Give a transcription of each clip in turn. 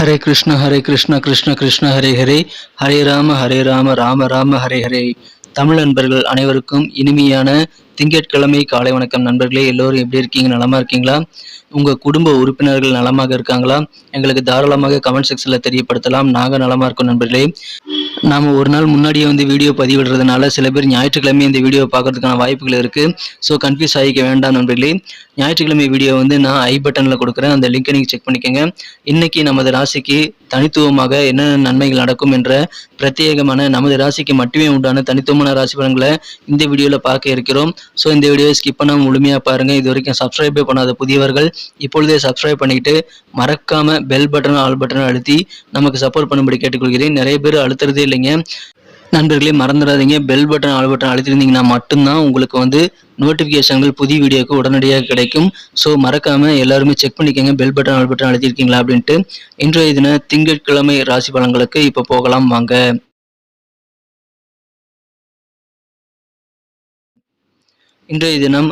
ஹரே கிருஷ்ண ஹரே கிருஷ்ண கிருஷ்ண கிருஷ்ண ஹரே ஹரே. ஹரே ராம ஹரே ராம ராம ராம ஹரே ஹரே. தமிழ் நண்பர்கள் அனைவருக்கும் இனிமையான திங்கட்கிழமை காலை வணக்கம். நண்பர்களே எல்லோரும் எப்படி இருக்கீங்க? நலமா இருக்கீங்களா? உங்க குடும்ப உறுப்பினர்கள் நலமாக இருக்காங்களா? எங்களுக்கு தாராளமாக கமெண்ட் செக்ஷன்ல தெரியப்படுத்தலாம். நாங்க நலமா இருக்கோம் நண்பர்களே. நாம ஒரு நாள் முன்னாடியே வந்து வீடியோ பதிவிடுறதுனால சில பேர் ஞாயிற்றுக்கிழமை இந்த வீடியோ பார்க்கறதுக்கான வாய்ப்புகள் இருக்கு. ஸோ கன்ஃபியூஸ் ஆகிக்க வேண்டாம் நண்பர்களே. ஞாயிற்றுக்கிழமை வீடியோ வந்து நான் ஐ பட்டனில் கொடுக்குறேன். அந்த லிங்கை நீங்கள் செக் பண்ணிக்கோங்க. இன்னைக்கு நமது ராசிக்கு தனித்துவமாக என்னென்ன நன்மைகள் நடக்கும் என்ற பிரத்யேகமான நமது ராசிக்கு மட்டுமே உண்டான தனித்துவமான ராசி பலன்களை இந்த வீடியோவில் பார்க்க இருக்கிறோம். ஸோ இந்த வீடியோவை ஸ்கிப் பண்ணாமல் முழுமையாக பாருங்கள் இது வரைக்கும் சப்ஸ்கிரைபே பண்ணாத புதியவர்கள் இப்பொழுதே சப்ஸ்கிரைப் பண்ணிட்டு மறக்காமல் பெல் பட்டன் ஆல் பட்டன் அழுத்தி நமக்கு சப்போர்ட் பண்ணும்படி கேட்டுக்கொள்கிறேன். நிறைய பேர் அழுத்துறதே இல்லைங்க. நண்பர்களே மறந்துடாதீங்க. பெல் பட்டன் ஆல் பட்டன் அழுத்திருந்தீங்கன்னா மட்டும்தான் உங்களுக்கு வந்து நோட்டிஃபிகேஷன்கள் புதிய வீடியோக்கு உடனடியாக கிடைக்கும். ஸோ மறக்காம எல்லாருமே செக் பண்ணிக்கோங்க. பெல் பட்டன் ஆல் பட்டன் அழுத்திருக்கீங்களா அப்படின்ட்டு. இன்றைய தின திங்கட்கிழமை ராசி பலன்களுக்கு இப்போ போகலாம். வாங்க. இன்றைய தினம்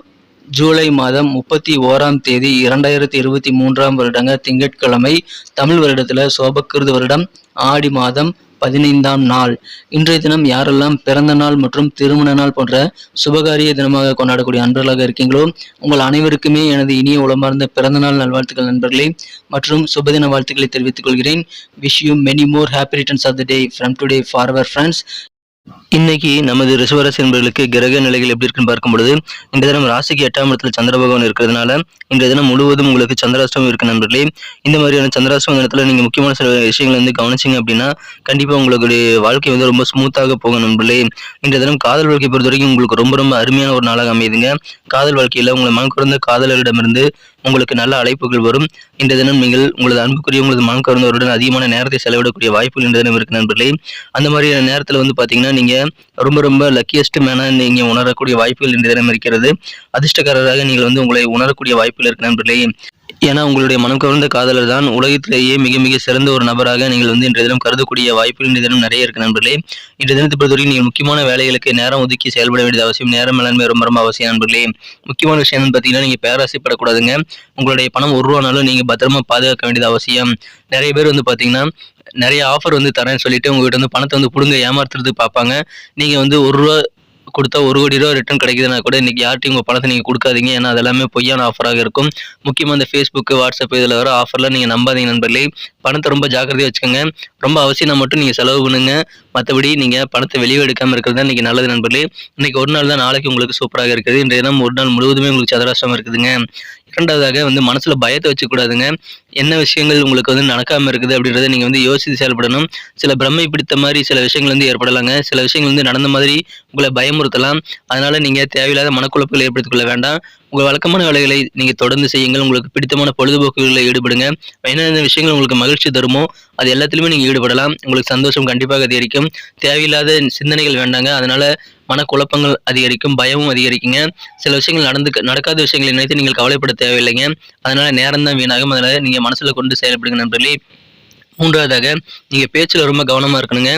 ஜூலை மாதம் முப்பத்தி ஓராம் தேதி இரண்டாயிரத்தி இருபத்தி மூன்றாம் வருடங்க திங்கட்கிழமை. தமிழ் வருடத்துல சோபக்கிருது வருடம். ஆடி மாதம் பதினைந்தாம் நாள். இன்றைய தினம் யாரெல்லாம் பிறந்த நாள் மற்றும் திருமண நாள் போன்ற சுபகாரிய தினமாக கொண்டாடக்கூடிய அன்பர்களாக இருக்கீங்களோ உங்கள் அனைவருக்குமே எனது இனிய உளமார்ந்த பிறந்த நாள் நல்வாழ்த்துக்கள் நண்பர்களே. மற்றும் சுபதின வாழ்த்துக்களை தெரிவித்துக் கொள்கிறேன். Wish you many more happy returns of the day from today for our friends இன்னைக்கு நமது ரிஷபராசி என்பவர்களுக்கு கிரக நிலைகள் எப்படி இருக்குன்னு பார்க்கும் பொழுது இந்த தினம் ராசிக்கு எட்டாம் இடத்துல சந்திர பகவான் இருக்கிறதுனால இந்த தினம் முழுவதும் உங்களுக்கு சந்திராஷ்டமம் இருக்கு நண்பர்களே. இந்த மாதிரியான சந்திராஷ்டம தினத்துல நீங்க முக்கியமான சில விஷயங்களை வந்து கவனிச்சிங்க அப்படின்னா கண்டிப்பா உங்களுடைய வாழ்க்கை வந்து ரொம்ப ஸ்மூத்தாக போகும் நண்பர்களே. இந்த தினம் காதல் வாழ்க்கை பொறுத்த வரைக்கும் உங்களுக்கு ரொம்ப ரொம்ப அருமையான ஒரு நாளாக அமையுதுங்க. காதல் வாழ்க்கையில உங்களை மனக்குறந்த காதலரிடமிருந்து உங்களுக்கு நல்ல அழைப்புகள் வரும். இந்த தினம் நீங்கள் உங்களது அன்புக்குரிய உங்களது மனக்குறந்தவருடன் அதிகமான நேரத்தை செலவிடக்கூடிய வாய்ப்புகள் இந்த தினம் இருக்கு நண்பர்களே. அந்த மாதிரியான நேரத்தில் வந்து பார்த்தீங்கன்னா ரொம்ப ரொம்ப லக்கியஸ்ட் மேனாக நீங்கள் உணரக்கூடிய வாய்ப்புகள் இன்றைய தினம் இருக்கிறது. அதிர்ஷ்டக்காரராக நீங்கள் வந்து உங்களை உணரக்கூடிய வாய்ப்புகள் இருக்கு நண்பர்களே. ஏன்னா உங்களுடைய மனம் கவர்ந்த காதலர் தான் உலகத்திலேயே மிக மிக சிறந்த ஒரு நபராக நீங்கள் வந்து இன்றைய தினம் கருதக்கூடிய வாய்ப்புகள் இன்றைய தினம் நிறைய இருக்கு நண்பர்களே. இன்றைய தினத்தை பொறுத்தவரைக்கும் நீங்கள் முக்கியமான வேலைகளுக்கு நேரம் ஒதுக்கி செயல்பட வேண்டியது அவசியம். நேரம் மேலாண்மை ரொம்ப ரொம்ப அவசியம் நண்பர்களே. முக்கியமான விஷயம் பார்த்தீங்கன்னா நீங்கள் பேராசைப்படக்கூடாதுங்க. உங்களுடைய பணம் ஒரு ரூபானாலும் நீங்கள் பத்திரமா பாதுகாக்க வேண்டியது அவசியம். நிறைய பேர் வந்து பார்த்தீங்கன்னா நிறைய ஆஃபர் வந்து தரேன்னு சொல்லிட்டு உங்ககிட்ட வந்து பணத்தை வந்து பிடுங்க ஏமாத்துறது பார்ப்பாங்க. நீங்கள் வந்து ஒரு ரூபா கொடுத்தா ஒரு கோடி ரூபா ரிட்டர்ன் கிடைக்குதுன்னா கூட இன்னைக்கு யார்ட்டையும் உங்கள் பணத்தை நீங்கள் கொடுக்காதீங்க. ஏன்னா அது எல்லாமே பொய்யான ஆஃபராக இருக்கும். முக்கியமாக இந்த ஃபேஸ்புக்கு வாட்ஸ்அப் இதில் வர ஆஃபர்லாம் நீங்கள் நம்பாதீங்க நண்பர்களே. பணத்தை ரொம்ப ஜாக்கிரதையாக வச்சுக்கோங்க. ரொம்ப அவசியம் மட்டும் நீங்கள் செலவு பண்ணுங்க. மற்றபடி நீங்கள் பணத்தை வெளியே எடுக்காமல் இருக்கிறது தான் இன்றைக்கி நல்லது நண்பர்களே. இன்னைக்கு ஒரு நாள் தான் நாளைக்கு உங்களுக்கு சூப்பராக இருக்குது. இன்றைய தினம் ஒரு நாள் முழுவதுமே உங்களுக்கு சதுராஷ்டிரம் இருக்குதுங்க. இரண்டாவதாக வந்து மனசுல பயத்தை வச்சுக்கூடாதுங்க. என்ன விஷயங்கள் உங்களுக்கு வந்து நடக்காமல் இருக்குது அப்படின்றத நீங்க வந்து யோசித்து செயல்படணும். சில பிரம்மை பிடித்த மாதிரி சில விஷயங்கள் வந்து ஏற்படலாங்க. சில விஷயங்கள் வந்து நடந்த மாதிரி உங்களை பயமுறுத்தலாம். அதனால நீங்கள் தேவையில்லாத மனக்குழப்பங்கள் ஏற்படுத்திக்கொள்ள வேண்டாம். உங்கள் வழக்கமான வேலைகளை நீங்கள் தொடர்ந்து செய்யுங்கள். உங்களுக்கு பிடித்தமான பொழுதுபோக்குகளில் ஈடுபடுங்க. என்னென்ன விஷயங்கள் உங்களுக்கு மகிழ்ச்சி தருமோ அது எல்லாத்துலேயுமே நீங்கள் ஈடுபடலாம். உங்களுக்கு சந்தோஷம் கண்டிப்பாக அதிகரிக்கும். தேவையில்லாத சிந்தனைகள் வேண்டாங்க. அதனால் மனக்குழப்பங்கள் அதிகரிக்கும் பயமும் அதிகரிக்குங்க. சில விஷயங்கள் நடந்து நடக்காத விஷயங்களை நினைத்து நீங்கள் கவலைப்பட தேவையில்லைங்க. அதனால் நேரம் தான் வீணாகும். அதனால் நீங்கள் மனசில் கொண்டு செயல்படுங்க நண்பர்களே. மூன்றாவதாக நீங்கள் பேச்சில் ரொம்ப கவனமாக இருக்கணுங்க.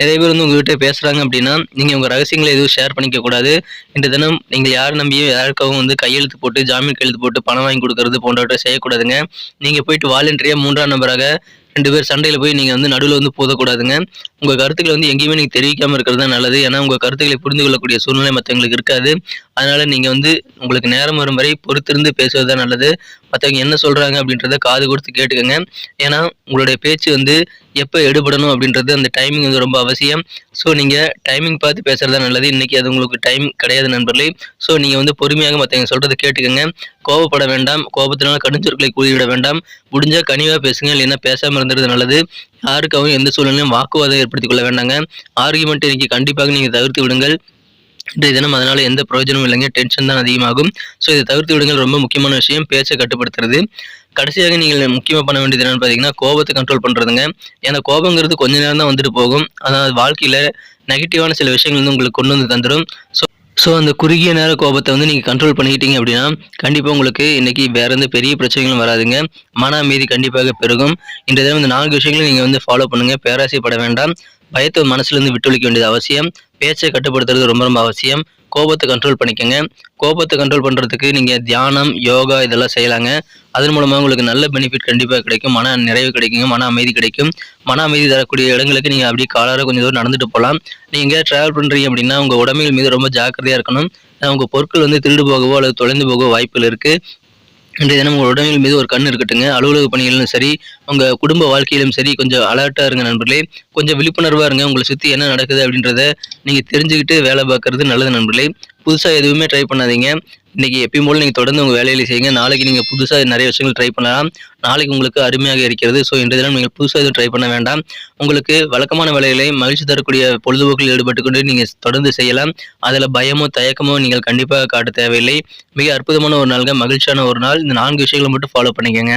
நிறைய பேர் வந்து உங்ககிட்ட பேசுகிறாங்க அப்படின்னா நீங்கள் உங்கள் ரகசியங்களை எதுவும் ஷேர் பண்ணிக்க கூடாது இந்த தினம் நீங்கள் யார் நம்பியும் யாருக்காகவும் வந்து கையெழுத்து போட்டு ஜாமீன் கையெழுத்து போட்டு பணம் வாங்கி கொடுக்கறது போன்றவற்றை செய்யக்கூடாதுங்க. நீங்கள் போயிட்டு வாலண்டரியாக மூன்றாம் நபராக ரெண்டு பேர் சண்டையில் போய் நீங்கள் வந்து நடுவில் வந்து போதக்கூடாதுங்க. உங்கள் கருத்துக்களை வந்து எங்கேயுமே நீங்கள் தெரிவிக்காமல் இருக்கிறது தான் நல்லது. ஏன்னா உங்கள் கருத்துக்களை புரிந்து கொள்ளக்கூடிய சூழ்நிலை மற்றவங்களுக்கு இருக்காது. அதனால் நீங்கள் வந்து உங்களுக்கு நேரம் வரும் வரை பொறுத்திருந்து பேசுவது தான் நல்லது. மற்றவங்க என்ன சொல்கிறாங்க அப்படின்றத காது கொடுத்து கேட்டுக்கோங்க. ஏன்னா உங்களுடைய பேச்சு வந்து எப்போ எடுபடணும் அப்படின்றது அந்த டைமிங் வந்து ரொம்ப அவசியம். ஸோ நீங்கள் டைமிங் பார்த்து பேசுகிறது தான் நல்லது. இன்றைக்கி அது உங்களுக்கு டைம் கிடையாது நண்பர்களே. ஸோ நீங்கள் வந்து பொறுமையாக மற்றவங்க சொல்கிறத கேட்டுக்கோங்க. கோவப்பட வேண்டாம். கோபத்தினால கடுஞ்சொற்களை கூறிவிட வேண்டாம். முடிஞ்சால் கனிவாக பேசுங்க. இல்லைன்னா பேசாமல் இருந்துறது நல்லது. யாருக்காகவும் எந்த சூழ்நிலையும் வாக்குவாதம் ஏற்படுத்திக் கொள்ள வேண்டாங்க. ஆர்குமெண்ட் இன்றைக்கி கண்டிப்பாக நீங்கள் தவிர்த்து விடுங்கள். இன்றைய தினம் அதனால எந்த பிரயோஜனமும் இல்லைங்க. டென்ஷன் தான் அதிகமாகும். ஸோ இதை தவிர்த்து விடுங்கள். ரொம்ப முக்கியமான விஷயம். பேச்சை கட்டுப்படுத்துறது. கடைசியாக நீங்கள் முக்கியமாக பண்ண வேண்டியது என்னென்னு பார்த்தீங்கன்னா கோபத்தை கண்ட்ரோல் பண்ணுறதுங்க ஏன்னா கோபங்கிறது கொஞ்ச நேரம் தான் வந்துட்டு போகும். ஆனால் வாழ்க்கையில் நெகட்டிவான சில விஷயங்கள் வந்து உங்களுக்கு கொண்டு வந்து தந்துடும் ஸோ ஸோ அந்த குறுகிய நேர கோபத்தை வந்து நீங்கள் கண்ட்ரோல் பண்ணிக்கிட்டீங்க அப்படின்னா கண்டிப்பாக உங்களுக்கு இன்றைக்கி வேறு எந்த பெரிய பிரச்சனைகளும் வராதுங்க. மன அமைதி கண்டிப்பாக பெருகும். இன்றைய தினம் இந்த நான்கு விஷயங்களும் நீங்கள் வந்து ஃபாலோ பண்ணுங்கள் பேராசைப்பட வேண்டாம். பயத்தை மனசுலேருந்து விட்டொழிக்க வேண்டியது அவசியம். பேச்சை கட்டுப்படுத்துறது ரொம்ப ரொம்ப அவசியம். கோபத்தை கண்ட்ரோல் பண்ணிக்கோங்க. கோபத்தை கண்ட்ரோல் பண்ணுறதுக்கு நீங்கள் தியானம் யோகா இதெல்லாம் செய்யலாங்க. அதன் மூலமாக உங்களுக்கு நல்ல பெனிஃபிட் கண்டிப்பாக கிடைக்கும். மன நிறைவு கிடைக்குங்க. மன அமைதி கிடைக்கும். மன அமைதி தரக்கூடிய இடங்களுக்கு நீங்கள் அப்படியே காலார கொஞ்சம் தூரம் நடந்துட்டு போகலாம். நீங்கள் ட்ராவல் பண்ணுறீங்க அப்படின்னா உங்கள் உடமைகள் மீது ரொம்ப ஜாக்கிரதையாக இருக்கணும். உங்கள் பொருட்கள் வந்து திருடு போகவோ அல்லது தொலைந்து போகவோ வாய்ப்புகள் இருக்குது இன்றைய தினம் உங்கள் உடல்நிலை மீது ஒரு கண் இருக்கட்டுங்க. அலுவலக பணிகளிலும் சரி உங்கள் குடும்ப வாழ்க்கையிலும் சரி கொஞ்சம் அலர்ட்டாக இருங்க நண்பர்களே. கொஞ்சம் விழிப்புணர்வாக இருங்க. உங்களை சுற்றி என்ன நடக்குது அப்படின்றத நீங்கள் தெரிஞ்சுக்கிட்டு வேலை பார்க்குறது நல்லது நண்பர்களே. புதுசாக எதுவுமே ட்ரை பண்ணாதீங்க. இன்றைக்கி எப்பயும் போல் நீங்கள் தொடர்ந்து உங்கள் வேலையில் செய்யுங்க. நாளைக்கு நீங்கள் புதுசாக நிறைய விஷயங்கள் ட்ரை பண்ணலாம். நாளைக்கு உங்களுக்கு அருமையாக இருக்கிறது. ஸோ இன்றைய தினம் நீங்கள் புதுசாக எதுவும் ட்ரை பண்ண வேண்டாம். உங்களுக்கு வழக்கமான வேலைகளை மகிழ்ச்சி தரக்கூடிய பொழுதுபோக்கில் ஈடுபட்டு கொண்டு நீங்கள் தொடர்ந்து செய்யலாம். அதில் பயமோ தயக்கமோ நீங்கள் கண்டிப்பாக காட்ட தேவையில்லை. மிக அற்புதமான ஒரு நாளுங்க. மகிழ்ச்சியான ஒரு நாள். இந்த நான்கு விஷயங்களை மட்டும் ஃபாலோ பண்ணிக்கோங்க.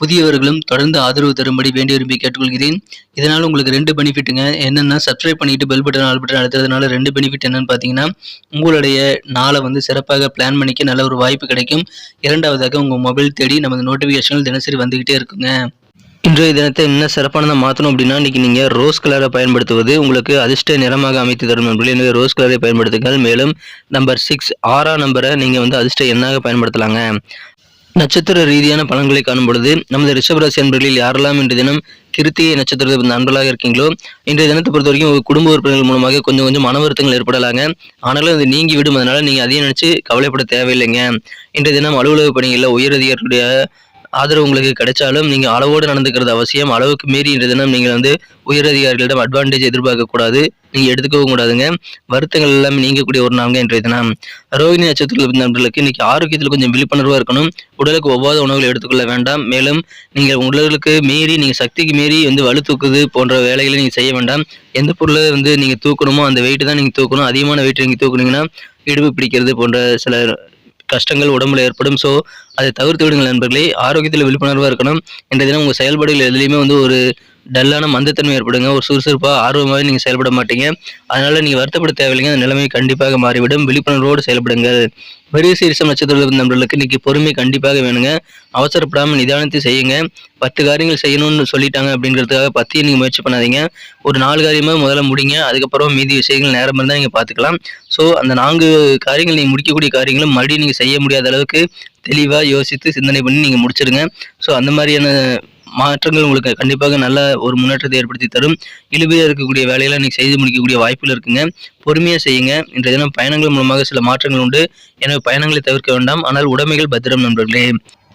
புதியவர்களும் தொடர்ந்து ஆதரவு தரும்படி வேண்டி விரும்பி கேட்டுக்கொள்கிறேன். இதனால் உங்களுக்கு ரெண்டு பெனிஃபிட்டுங்க. என்னென்னா சப்ஸ்கிரைப் பண்ணிட்டு பெல் பட்டன் ஆல் பட்டன் அழுத்துறதுனால ரெண்டு பெனிஃபிட் என்னன்னு பார்த்தீங்கன்னா உங்களுடைய நாளை வந்து சிறப்பாக பிளான் பண்ணிக்க நல்ல ஒரு வாய்ப்பு கிடைக்கும். இரண்டாவதாக உங்கள் மொபைல் தேடி நமது நோட்டிஃபிகேஷன்கள் தினசரி வந்துக்கிட்டே இருக்குங்க. இன்றைய தினத்தை இன்னும் சிறப்பானதாக மாற்றணும் அப்படின்னா இன்றைக்கி நீங்கள் ரோஸ் கலரை பயன்படுத்துவது உங்களுக்கு அதிர்ஷ்ட நிறமாக அமைத்து தரும் நண்பர்களே. எனவே ரோஸ் கலரை பயன்படுத்துங்கள். மேலும் நம்பர் சிக்ஸ் ஆறாம் நம்பரை நீங்கள் வந்து அதிர்ஷ்ட எண்ணாக பயன்படுத்தலாங்க. நட்சத்திர ரீதியான பலன்களை காணும் பொழுது நமது ரிஷபராசி அன்பர்களில் யாரெல்லாம் இன்றைய தினம் கிருத்திகை நட்சத்திரத்தை நண்பர்களாக இருக்கீங்களோ இன்றைய தினத்தை பொறுத்த வரைக்கும் குடும்ப உறுப்பினர்கள் மூலமாக கொஞ்சம் கொஞ்சம் மன வருத்தங்கள் ஏற்படலாங்க. ஆனாலும் அது நீங்கி விடும். அதனால நீங்கள் அதையும் நினச்சி கவலைப்பட தேவையில்லைங்க. இன்றைய தினம் அலுவலக பணிகளில் உயரதிகாரிகளுடைய ஆதரவு உங்களுக்கு கிடைச்சாலும் நீங்கள் அளவோடு நடந்துக்கிறது அவசியம். அளவுக்கு மீறி தினம் நீங்கள் வந்து உயரதிகாரிகளிடம் அட்வான்டேஜ் எதிர்பார்க்கக்கூடாது நீங்கள் எடுத்துக்கவும் கூடாதுங்க. வருத்தங்கள் எல்லாமே நீங்கக்கூடிய ஒரு நாங்க இன்றைய தினம். ரோகிணி நட்சத்திரத்தில் நண்பர்களுக்கு இன்னைக்கு ஆரோக்கியத்தில் கொஞ்சம் விழிப்புணர்வாக இருக்கணும். உடலுக்கு ஒவ்வாத உணவுகளை எடுத்துக்கொள்ள வேண்டாம். மேலும் நீங்கள் உடலுக்கு மீறி நீங்கள் சக்திக்கு மீறி வந்து வலு தூக்குது போன்ற வேலைகளை நீங்கள் செய்ய வேண்டாம். எந்த பொருளை வந்து நீங்கள் தூக்கணுமோ அந்த வெயிட்டு தான் நீங்கள் தூக்கணும். அதிகமான வெயிட் நீங்கள் தூக்குனீங்கன்னா இடுப்பு பிடிக்கிறது போன்ற சில கஷ்டங்கள் உடம்புல ஏற்படும். ஸோ அதை தவிர்த்து விடுங்கள் நண்பர்களே. ஆரோக்கியத்தில் விழிப்புணர்வாக இருக்கணும். இன்றைய தினம் உங்கள் செயல்பாடுகள் எதுலேயுமே வந்து ஒரு டல்லான மந்தத்தன்மை ஏற்படுங்க. ஒரு சுறுசுறுப்பாக ஆர்வமாக நீங்கள் செயல்பட மாட்டீங்க. அதனால் நீங்கள் வருத்தப்பட தேவையில்லைங்க. அந்த நிலைமை கண்டிப்பாக மாறிவிடும். விழிப்புணர்வோடு செயல்படுங்கள். பெரிய சீரிசம் நட்சத்திரத்தில் நண்பர்களுக்கு இன்னைக்கு பொறுமை கண்டிப்பாக வேணுங்க. அவசரப்படாமல் நிதானத்தை செய்யுங்க. பத்து காரியங்கள் செய்யணும்னு சொல்லிட்டாங்க அப்படிங்கிறதுக்காக பத்தையும் நீங்கள் முயற்சி பண்ணாதீங்க. ஒரு நாலு காரியமாக முதல்ல முடிங்க. அதுக்கப்புறம் மீதி விஷயங்கள் நேரம் இருந்தால் நீங்கள் பார்த்துக்கலாம் ஸோ அந்த நான்கு காரியங்கள் நீங்கள் முடிக்கக்கூடிய காரியங்களும் மறுபடியும் நீங்கள் செய்ய முடியாத அளவுக்கு தெளிவாக யோசித்து சிந்தனை பண்ணி நீங்கள் முடிச்சிடுங்க ஸோ அந்த மாதிரியான மாற்றங்கள் உங்களுக்கு கண்டிப்பாக நல்ல ஒரு முன்னேற்றத்தை ஏற்படுத்தி தரும். இழுபையாக இருக்கக்கூடிய வேலையெல்லாம் நீங்கள் செய்து முடிக்கக்கூடிய வாய்ப்புகள் இருக்குங்க. பொறுமையாக செய்யுங்க. இன்றைய தினம் பயணங்கள் மூலமாக சில மாற்றங்கள் உண்டு. எனவே பயணங்களை தவிர்க்க வேண்டாம். ஆனால் உடைமைகள் பத்திரம் நண்பர்களே.